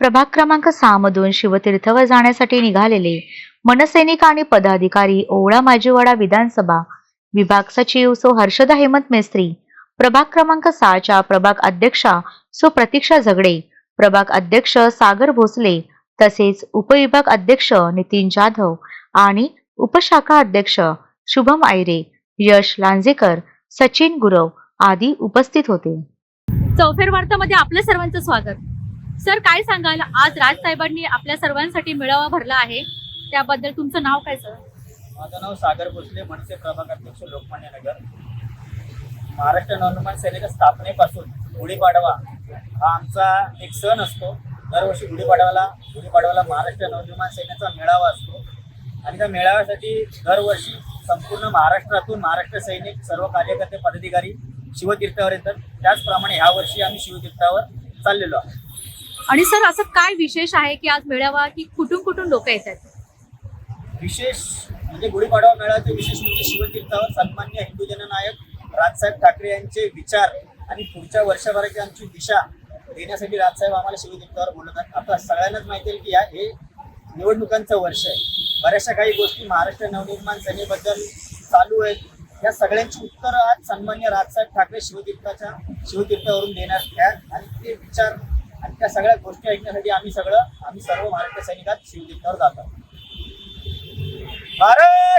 प्रभाग क्रमांक सहा मधून शिवतीर्थवर जाण्यासाठी निघालेले मनसैनिक आणि पदाधिकारी ओवळा माजीवाडा विधानसभा विभाग सचिव सो हर्षदा हेमंत मेस्त्री प्रभाग क्रमांक सहाच्या प्रभाग अध्यक्षा सो प्रतीक्षा झगडे प्रभाग अध्यक्ष सागर भोसले तसेच उपविभाग अध्यक्ष नितीन जाधव आणि उपशाखा अध्यक्ष शुभम आयरे यश लांजेकर सचिन गुरव आदी उपस्थित होते. चौफेर वार्तामध्ये आपल्या सर्वांचं स्वागत. सर काय सांगाल? आज राज साहेबांनी आपल्या सर्वांसाठी मेळावा भरला आहे. त्याबद्दल तुमचं नाव काय सर? माझं नाव सागर भोसले मनसे प्रभाग अध्यक्ष लोकमान्य नगर. महाराष्ट्र नवनिर्माण सेनेच्या स्थापनेपासून गुढीपाडवा हा आमचा एक सण असतो. दरवर्षी गुढीपाडव्याला गुढीपाडव्याला महाराष्ट्र नवनिर्माण सेनेचा मेळावा असतो. आणि त्या मेळाव्यासाठी दरवर्षी संपूर्ण महाराष्ट्रातून महाराष्ट्र सैनिक सर्व कार्यकर्ते पदाधिकारी शिवतीर्थावर येतात. त्याचप्रमाणे ह्या वर्षी आम्ही शिवतीर्थावर चाललेलो आहोत. आणि सर असं काय विशेष आहे की आज मेळावा की कुठून कुठून लोक येत आहेत? विशेष म्हणजे गुढीपाडवा मेळाव्याचे विशेष म्हणजे शिवतीर्थावर सन्मान्य हिंदू जननायक राजसाहेब ठाकरे यांचे विचार आणि पुढच्या वर्षभराची आमची दिशा देण्यासाठी राजसाहेब आम्हाला शिवतीर्थावर आहेत आता सगळ्यांनाच माहिती आहे की या हे निवडणुकांचं वर्ष आहे. बऱ्याचशा काही गोष्टी महाराष्ट्र नवनिर्माण सेनेबद्दल चालू आहेत. या सगळ्यांची उत्तरं आज सन्मान्य राजसाहेब ठाकरे शिवतीर्थाच्या शिवतीर्थावरून देणार त्या आणि ते विचार आणि त्या सगळ्या गोष्टी ऐकण्यासाठी आम्ही सगळं आम्ही सर्व महाराष्ट्र सैनिकात शिवतीर्थावर जातो. भारत!